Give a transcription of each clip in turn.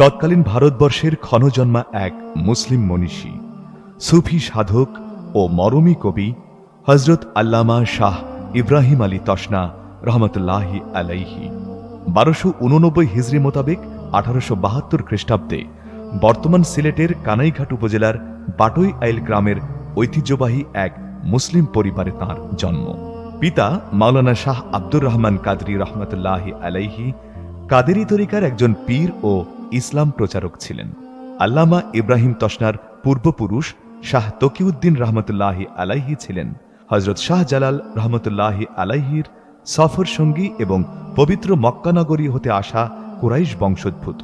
তৎকালীন ভারতবর্ষের ক্ষণজন্মা এক মুসলিম মনীষী, সুফি সাধক ও মরমী কবি হজরত আল্লামা শাহ ইব্রাহিম আলী তসনা রহমতুল্লাহি আলাইহি। বারোশো উননব্বই হিজড়ি মোতাবেক আঠারোশো বাহাত্তর খ্রিস্টাব্দে বর্তমান সিলেটের কানাইঘাট উপজেলার বাটই আইল গ্রামের ঐতিহ্যবাহী এক মুসলিম পরিবারে তাঁর জন্ম। পিতা মাওলানা শাহ আব্দুর রহমান কাদরি রহমতুল্লাহি আলাইহি, কাদেরি তরিকার একজন পীর ও ইসলাম প্রচারক ছিলেন। আল্লামা ইব্রাহিম তসনার পূর্বপুরুষ শাহ তকিউদ্দিন রহমতুল্লাহি আলাইহি ছিলেন। হজরত শাহ জালাল রহমতুল্লাহি আলাইহির সফর সঙ্গী এবং পবিত্র মক্কানগরী হতে আসা কুরাইশ বংশোদ্ভূত।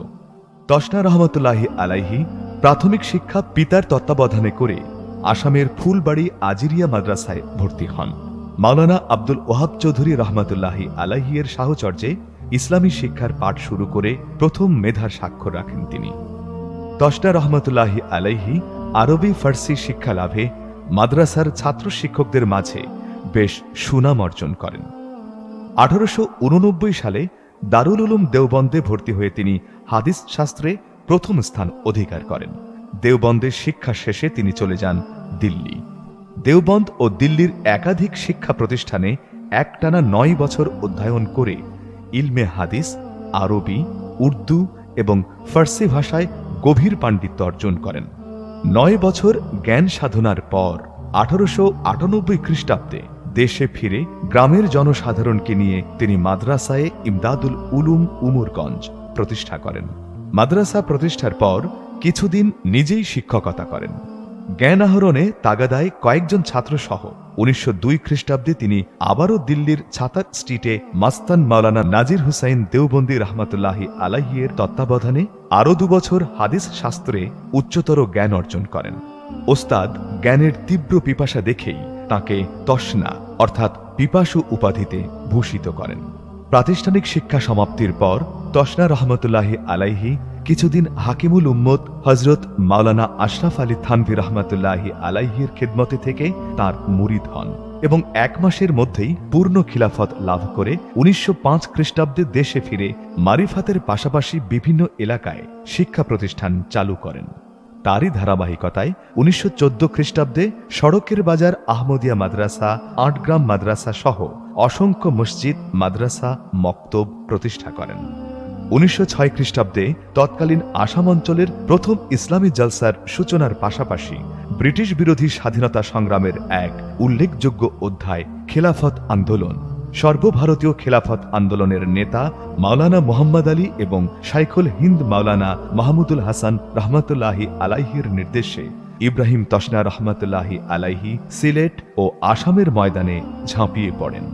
তসনা রহমতুল্লাহি আলাইহি প্রাথমিক শিক্ষা পিতার তত্ত্বাবধানে করে আসামের ফুলবাড়ি আজিরিয়া মাদ্রাসায় ভর্তি হন। মাওলানা আব্দুল ওহাব চৌধুরী রহমতুল্লাহি আলাহিয়ের সাহচর্যে ইসলামী শিক্ষার পাঠ শুরু করে প্রথম মেধার স্বাক্ষর রাখেন তিনি। তসনা রহমতুল্লাহি আলাইহি আরবি ফার্সি শিক্ষা লাভে মাদ্রাসার ছাত্র শিক্ষকদের মাঝে বেশ সুনাম অর্জন করেন। আঠারোশো উননব্বই সালে দারুল উলুম দেওবন্দে ভর্তি হয়ে তিনি হাদিস শাস্ত্রে প্রথম স্থান অধিকার করেন। দেওবন্দের শিক্ষা শেষে তিনি চলে যান দিল্লি। দেওবন্দ ও দিল্লির একাধিক শিক্ষা প্রতিষ্ঠানে একটানা নয় বছর অধ্যয়ন করে ইলমে হাদিস, আরবি, উর্দু এবং ফার্সি ভাষায় গভীর পাণ্ডিত্য অর্জন করেন। নয় বছর জ্ঞান সাধনার পর আঠারোশো আটানব্বই খ্রিস্টাব্দে দেশে ফিরে গ্রামের জনসাধারণকে নিয়ে তিনি মাদ্রাসায় ইমদাদুল উলুম উমরগঞ্জ প্রতিষ্ঠা করেন। মাদ্রাসা প্রতিষ্ঠার পর কিছুদিন নিজেই শিক্ষকতা করেন। জ্ঞান আহরণে তাগাদায় কয়েকজন ছাত্র সহ উনিশশো দুই খ্রিস্টাব্দে তিনি আবারও দিল্লির ছাতার স্ট্রিটে মাস্তান মাওলানা নাজির হুসাইন দেওবন্দি রহমতুল্লাহি আলাহিয়ের তত্ত্বাবধানে আরও দুবছর হাদিস শাস্ত্রে উচ্চতর জ্ঞান অর্জন করেন। ওস্তাদ জ্ঞানের তীব্র পিপাসা দেখেই তাকে তসনা, অর্থাৎ পিপাসু উপাধিতে ভূষিত করেন। প্রাতিষ্ঠানিক শিক্ষা সমাপ্তির পর তসনা রহমতুল্লাহি আলাইহি কিছুদিন হাকিমুল উম্মত হজরত মাওলানা আশরাফ আলী থানভি রহমতুল্লাহি আলাইহির খেদমতে থেকে তার মুরিদ হন এবং এক মাসের মধ্যেই পূর্ণ খিলাফত লাভ করে উনিশশো পাঁচ খ্রিস্টাব্দে দেশে ফিরে মারিফাতের পাশাপাশি বিভিন্ন এলাকায় শিক্ষা প্রতিষ্ঠান চালু করেন। তারই ধারাবাহিকতায় উনিশশো চোদ্দ খ্রিস্টাব্দে সড়কের বাজার আহমদিয়া মাদ্রাসা, আটগ্রাম মাদ্রাসা সহ অসংখ্য মসজিদ, মাদ্রাসা, মক্তব প্রতিষ্ঠা করেন। উনিশশো ছয় খ্রিস্টাব্দে তৎকালীন আসাম অঞ্চলের প্রথম ইসলামী জলসার সূচনার পাশাপাশি ব্রিটিশ বিরোধী স্বাধীনতা সংগ্রামের এক উল্লেখযোগ্য অধ্যায় খেলাফত আন্দোলন। সর্বভারতীয় খেলাফত আন্দোলনের নেতা মাওলানা মোহাম্মদ আলী এবং শাইখুল হিন্দ মাওলানা মাহমুদুল হাসান রহমতুল্লাহি আলাইহির নির্দেশে ইব্রাহিম তসনা রহমতুল্লাহি আলাইহি সিলেট ও আসামের ময়দানে ঝাঁপিয়ে পড়েন।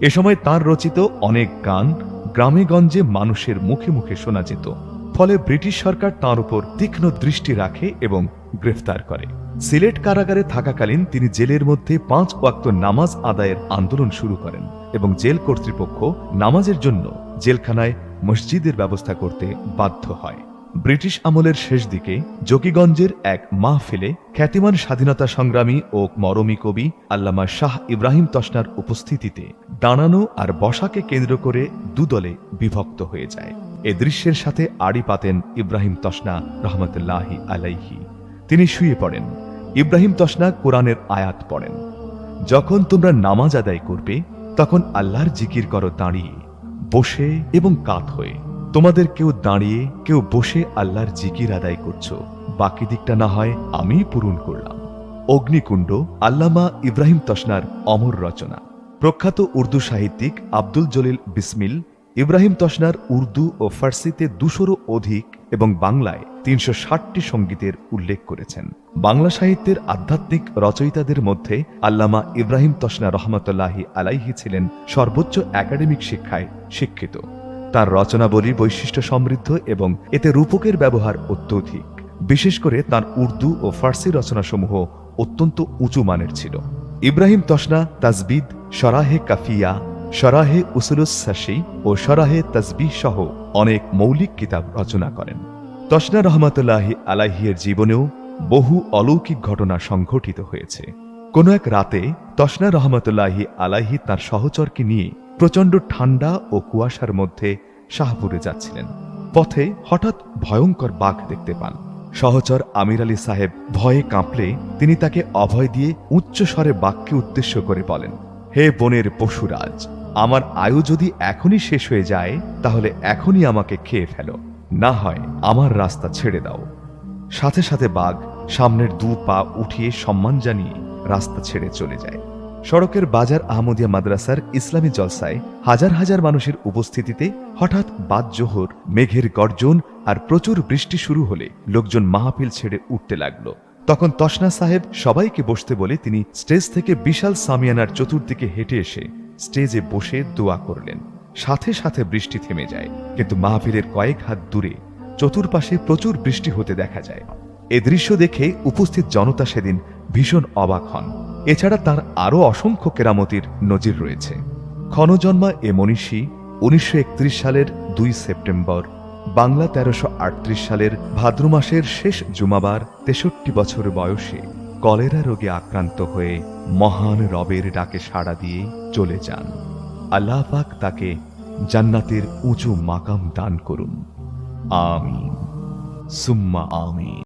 এ সময় তার রচিত অনেক গান গ্রামেগঞ্জে মানুষের মুখে মুখে শোনা যেত। ফলে ব্রিটিশ সরকার তাঁর উপর তীক্ষ্ণ দৃষ্টি রাখে এবং গ্রেফতার করে। সিলেট কারাগারে থাকাকালীন তিনি জেলের মধ্যে পাঁচ ওয়াক্ত নামাজ আদায়ের আন্দোলন শুরু করেন এবং জেল কর্তৃপক্ষ নামাজের জন্য জেলখানায় মসজিদের ব্যবস্থা করতে বাধ্য হয়। ব্রিটিশ আমলের শেষ দিকে যোগীগঞ্জের এক মাহফিলে খ্যাতিমান স্বাধীনতা সংগ্রামী ও মরমী কবি আল্লামা শাহ ইব্রাহিম তসনার উপস্থিতিতে দাঁড়ানো আর বসাকে কেন্দ্র করে দুদলে বিভক্ত হয়ে যায়। এ দৃশ্যের সাথে আড়ি পাতেন ইব্রাহিম তসনা রহমতুল্লাহি আলাইহি। তিনি শুয়ে পড়েন। ইব্রাহিম তসনা কোরআনের আয়াত পড়েন। যখন তোমরা নামাজ আদায় করবে, তখন আল্লাহর জিকির করো দাঁড়িয়ে, বসে এবং কাত হয়ে। তোমাদের কেউ দাঁড়িয়ে, কেউ বসে আল্লাহর জিকির আদায় করছ। বাকি দিকটা না হয় আমিই পূরণ করলাম। অগ্নিকুণ্ড, আল্লামা ইব্রাহিম তসনার অমর রচনা। প্রখ্যাত উর্দু সাহিত্যিক আব্দুল জলিল বিসমিল, ইব্রাহিম তসনার উর্দু ও ফার্সিতে দুশোরও অধিক এবং বাংলায় তিনশো ষাটটি সঙ্গীতের উল্লেখ করেছেন। বাংলা সাহিত্যের আধ্যাত্মিক রচয়িতাদের মধ্যে আল্লামা ইব্রাহিম তসনা রহমতুল্লাহি আলাইহি ছিলেন সর্বোচ্চ একাডেমিক শিক্ষায় শিক্ষিত। তার রচনাবলী বৈশিষ্ট্য সমৃদ্ধ এবং এতে রূপকের ব্যবহার অত্যধিক। বিশেষ করে তার উর্দু ও ফার্সি রচনাসমূহ অত্যন্ত উঁচু মানের ছিল। ইব্রাহিম তসনা, তাজবিদ সরাহে কাফিয়া সরাহে উসুলুস ও সরাহে তাজবিহ সহ অনেক মৌলিক কিতাব রচনা করেন। তসনা রহমতুল্লাহি আলাহিয়ের জীবনেও বহু অলৌকিক ঘটনা সংঘটিত হয়েছে। কোনো এক রাতে তসনা রহমতুল্লাহি আলাহি তার সহচরকে নিয়ে প্রচণ্ড ঠান্ডা ও কুয়াশার মধ্যে শাহপুরে যাচ্ছিলেন। পথে হঠাৎ ভয়ঙ্কর বাঘ দেখতে পান। সহচর আমির আলী সাহেব ভয়ে কাঁপলে তিনি তাকে অভয় দিয়ে উচ্চ স্বরে বাঘকে উদ্দেশ্য করে বলেন, হে বনের পশুরাজ, আমার আয়ু যদি এখনই শেষ হয়ে যায়, তাহলে এখনই আমাকে খেয়ে ফেলো। না হয় আমার রাস্তা ছেড়ে দাও। সাথে সাথে বাঘ সামনের দু পা উঠিয়ে সম্মান জানিয়ে রাস্তা ছেড়ে চলে যায়। সড়কের বাজার আহমদিয়া মাদ্রাসার ইসলামী জলসায় হাজার হাজার মানুষের উপস্থিতিতে হঠাৎ বাদ জোহর মেঘের গর্জন আর প্রচুর বৃষ্টি শুরু হলে লোকজন মাহফিল ছেড়ে উঠতে লাগল। তখন তসনা সাহেব সবাইকে বসতে বলে তিনি স্টেজ থেকে বিশাল সামিয়ানার চতুর্দিকে হেঁটে এসে স্টেজে বসে দোয়া করলেন। সাথে সাথে বৃষ্টি থেমে যায়, কিন্তু মাহফিলের কয়েক হাত দূরে চতুর্পাশে প্রচুর বৃষ্টি হতে দেখা যায়। এ দৃশ্য দেখে উপস্থিত জনতা সেদিন ভীষণ অবাক হন। এছাড়া তার আরও অসংখ্য কেরামতির নজির রয়েছে। ক্ষণজন্মা এ মনীষী উনিশশো একত্রিশ সালের দুই সেপ্টেম্বর, বাংলা তেরোশো সালের ভাদ্র মাসের শেষ জুমাবার তেষট্টি বছর বয়সে কলেরা রোগে আক্রান্ত হয়ে মহান রবের ডাকে সাড়া দিয়ে চলে যান। আল্লাহ পাক তাকে জান্নাতের উঁচু মাকাম দান করুন। আমিন। সুম্মা আমিন।